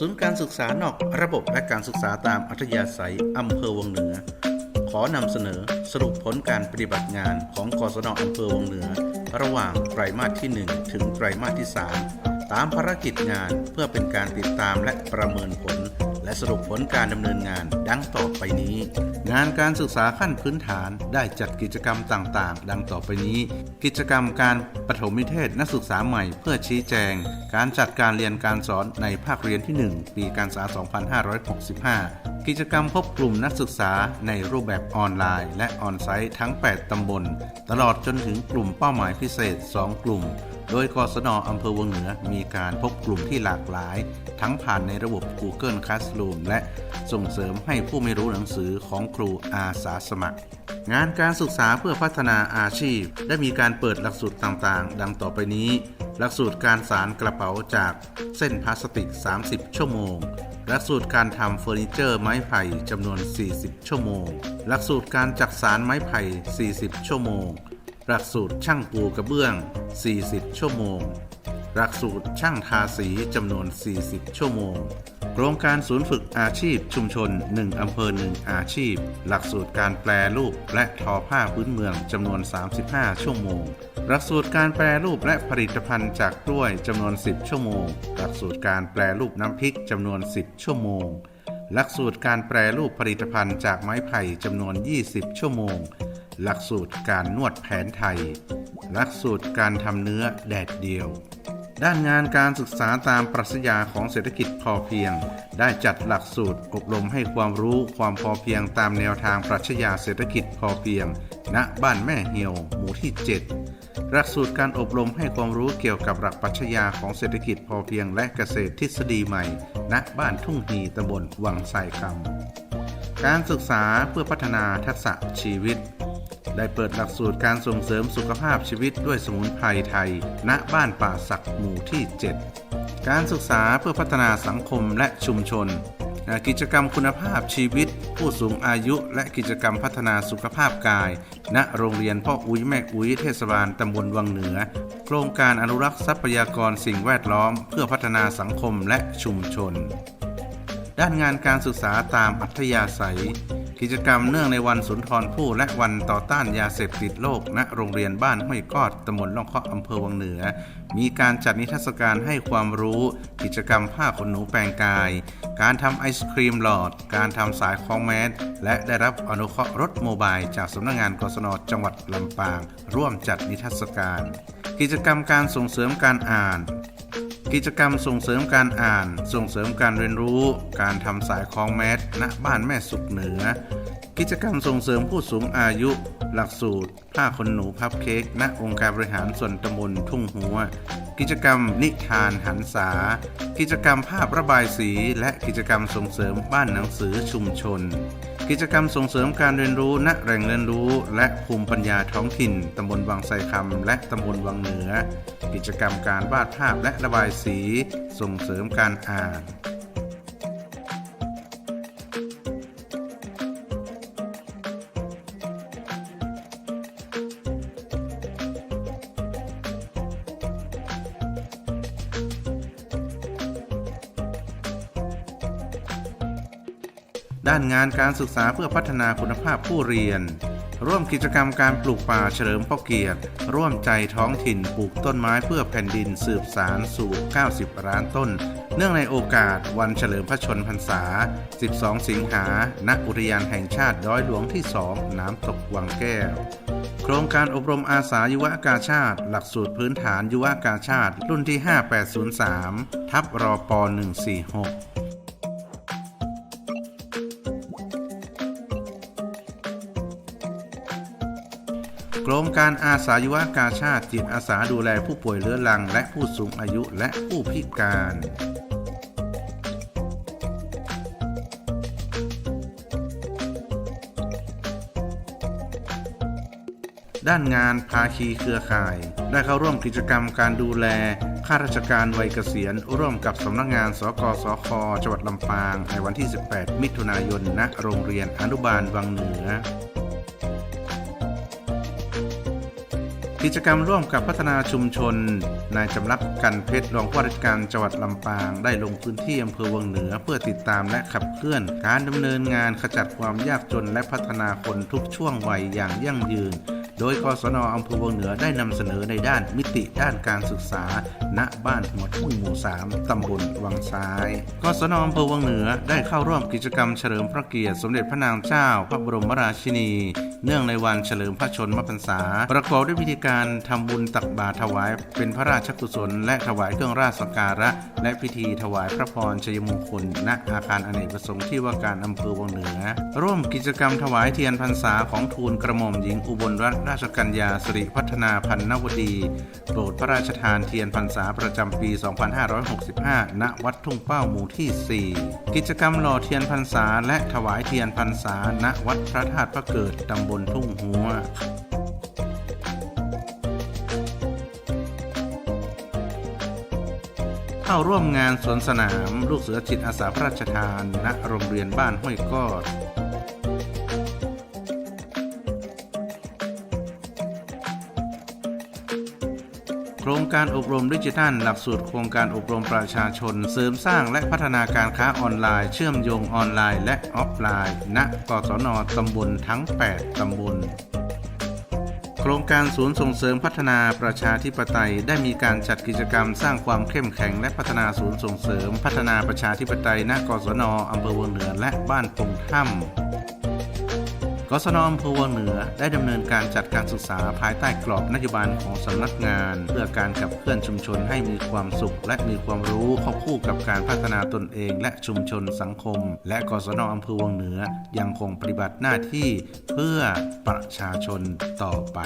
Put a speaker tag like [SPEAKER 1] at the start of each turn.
[SPEAKER 1] ศูนย์การศึกษานอกระบบและการศึกษาตามอัธยาศัยอำเภอวังเหนือ ขอนำเสนอสรุปผลการปฏิบัติงานของกศนอำเภอวังเหนือ ระหว่างไตรมาสที่ 1 ถึงไตรมาสที่ 3 ตามภารกิจงานเพื่อเป็นการติดตามและประเมินผล และสรุปผลการดำเนินงานดังต่อไปนี้ งานการศึกษาขั้นพื้นฐานได้จัดกิจกรรมต่างๆ ดังต่อไปนี้ กิจกรรมการปฐมนิเทศนักศึกษาใหม่เพื่อชี้แจง การจัดการเรียนการสอนในภาคเรียนที่ 1 ปีการศึกษา 2565 กิจกรรมพบกลุ่มนักศึกษาในรูปแบบออนไลน์ และออนไซต์ทั้ง 8 ตำบล ตลอดจนถึงกลุ่มเป้าหมายพิเศษ 2 กลุ่ม โดยกศนอำเภอวังเหนือมีการพบกลุ่มที่หลากหลาย ทั้งผ่านในระบบ Google Classroom และส่งเสริมให้ผู้ไม่รู้หนังสือของครูอาสาสมัคร งานการศึกษาเพื่อพัฒนาอาชีพ ได้มีการเปิดหลักสูตรต่างๆ ดังต่อไปนี้ หลักสูตรการสารกระเป๋าจากเส้นพลาสติก 30 ชั่วโมงหลักสูตรการทำเฟอร์นิเจอร์ไม้ไผ่จำนวน 40 ชั่วโมง หลักสูตรการจักสารไม้ไผ่ 40 ชั่วโมง หลักสูตรช่างปูกระเบื้อง 40 ชั่วโมง หลักสูตรช่างทาสีจำนวน 40 ชั่วโมง โครงการศูนย์ฝึกอาชีพชุมชน 1 อำเภอ 1 อาชีพ หลักสูตรการแปลรูปและทอผ้าพื้นเมืองจำนวน 35 ชั่วโมง หลักสูตรการแปรรูปและผลิตภัณฑ์จากกล้วยจำนวน 10 ชั่วโมง หลักสูตรการแปรรูปน้ำพริกจำนวน 10 ชั่วโมง หลักสูตรการแปรรูปผลิตภัณฑ์จากไม้ไผ่จำนวน 20 ชั่วโมง หลักสูตรการนวดแผนไทย หลักสูตรการทำเนื้อแดดเดียว ด้านงานการศึกษาตามปรัชญาของเศรษฐกิจพอเพียง ได้จัดหลักสูตรอบรมให้ความรู้ความพอเพียงตามแนวทางปรัชญาเศรษฐกิจพอเพียง ณบ้านแม่เหี่ยว หมู่ที่ 7 หลักสูตรการอบรมให้ความรู้เกี่ยวกับหลักปรัชญาของเศรษฐกิจพอเพียงและเกษตรทฤษฎีใหม่ ณบ้านทุ่งฮีตำบลวังไทรคำการศึกษาเพื่อพัฒนาทักษะชีวิต ได้เปิดหลักสูตรการส่งเสริมสุขภาพชีวิตด้วยสมุนไพรไทย ณ บ้านป่าสักหมู่ที่ 7 การศึกษาเพื่อพัฒนาสังคมและชุมชน กิจกรรมคุณภาพชีวิต ผู้สูงอายุ และกิจกรรมพัฒนาสุขภาพกาย ณ โรงเรียนพ่ออุ้ยแม่อุ้ยเทศบาลตำบลวังเหนือ โครงการอนุรักษ์ทรัพยากรสิ่งแวดล้อม เพื่อพัฒนาสังคมและชุมชน ด้านงานการศึกษาตามอัธยาศัย กิจกรรมเนื่องในวันสุนทรภู่และวันต่อต้านยาเสพติดโลกณโรงเรียนบ้านห้วยกอดตำบลล่องเคาะอำเภอวังเหนือ มีการจัดนิทรรศการให้ความรู้ กิจกรรมผ้าขนหนูแปลงกาย การทำไอศครีมหลอด การทำสายคล้องแมสและได้รับอนุเคราะห์รถโมบายจากสำนักงานกศนจังหวัดลำปาง ร่วมจัดนิทรรศการ กิจกรรมการส่งเสริมการอ่าน กิจกรรมส่งเสริมการอ่าน ส่งเสริมการเรียนรู้ การทำสายคล้องแมสณบ้านแม่สุขเหนือ กิจกรรมส่งเสริมผู้สูงอายุ หลักสูตร ผ้าขนหนูพับเค้กณองค์การบริหารส่วนตำบลทุ่งหัว กิจกรรมนิทานหันษา กิจกรรมภาพระบายสี และกิจกรรมส่งเสริมบ้านหนังสือชุมชน กิจกรรมส่งเสริมการเรียนรู้ณแหล่งเรียนรู้ และภูมิปัญญาท้องถิ่นตำบลวังไซคำและตำบลวังเหนือ กิจกรรมการวาดภาพและระบายสี ส่งเสริมการอ่าน ด้านงานการศึกษาเพื่อพัฒนาคุณภาพผู้เรียน ร่วมกิจกรรมการปลูกป่าเฉลิมพระเกียรติ ร่วมใจท้องถิ่นปลูกต้นไม้เพื่อแผ่นดินสืบสารสู่ 90 ล้านต้น เนื่องในโอกาสวันเฉลิมพระชนพรรษา 12 สิงหา ณ อุทยานแห่งชาติดอยหลวงที่ 2 น้ำตกวังแก้ว โครงการอบรมอาสายุวกาชาติ หลักสูตรพื้นฐานยุวกาชาติ รุ่นที่ 5803 ทับรอป 146 โครงการอาสายุวกาชาติจิตอาสาดูแลผู้ป่วยเรื้อรัง และผู้สูงอายุและผู้พิการด้านงานภาคีเครือข่าย ได้เข้าร่วมกิจกรรมการดูแลข้าราชการวัยเกษียณ ร่วมกับสำนักงงานสกสคจังหวัดลำปางในวันที่ 18 มิถุนายนณโรงเรียนอนุบาลวังเหนือ กิจกรรมร่วมกับพัฒนาชุมชน นายจำรักกันเพชรรองผู้ราชการจังหวัดลำปาง ได้ลงพื้นที่อำเภอวังเหนือ เพื่อติดตามและขับเคลื่อน การดำเนินงานขจัดความยากจนและพัฒนาคนทุกช่วงวัยอย่างยั่งยืน โดยกศนอำเภอวังเหนือได้นำเสนอในด้านมิติด้านการศึกษา ณบ้านหัวทุ่งหมู่ 3 ตำบลวังซ้าย กศนอำเภอวังเหนือได้เข้าร่วมกิจกรรมเฉลิมพระเกียรติสมเด็จพระนางเจ้า พระบรมราชินี เนื่องในวันเฉลิมพระชนมพรรษา ประกอบด้วยพิธีการทำบุญตักบาตรถวาย เป็นพระราชกุศล และถวายเครื่องราชสักการะ และพิธีถวายพระพรชัยมงคลณอาคารอเนกประสงค์ที่ว่าการอำเภอวังเหนือ ร่วมกิจกรรมถวายเทียนพรรษาของทูลกระหม่อมหญิงอุบลรัตนราชกัญญาสิริพัฒนาพันนวดี โปรดพระราชทานเทียนพรรษาประจำปี 2565 ณ วัดทุ่งเป้าหมู่ที่ 4 กิจกรรมหล่อเทียนพรรษาและถวายเทียนพรรษา ณ วัดพระธาตุพระเกิด ตำบลทุ่งหัวเข้าร่วมงานสวนสนาม ลูกเสือจิตอาสาพระราชทาน ณ โรงเรียนบ้านห้วยกอด การอบรมดิจิทัล หลักสูตรโครงการอบรมประชาชน เสริมสร้างและพัฒนาการค้าออนไลน์ เชื่อมโยงออนไลน์ และออฟไลน์ ณ กศนตำบลทั้ง 8 ตำบลโครงการศูนย์ส่งเสริมพัฒนาประชาธิปไตย ได้มีการจัดกิจกรรมสร้างความเข้มแข็ง และพัฒนาศูนย์ส่งเสริม พัฒนาประชาธิปไตยณกศนอำเภอวังเหนือและบ้านปงถ้ำ กศนอำเภอวังเหนือได้ดำเนินการจัดการศึกษาภายใต้กรอบนโยบายของสำนักงาน เพื่อการขับเคลื่อนชุมชนให้มีความสุข และมีความรู้ควบคู่กับการพัฒนาตนเอง และชุมชนสังคม และกศนอำเภอวังเหนือยังคงปฏิบัติหน้าที่เพื่อประชาชนต่อไป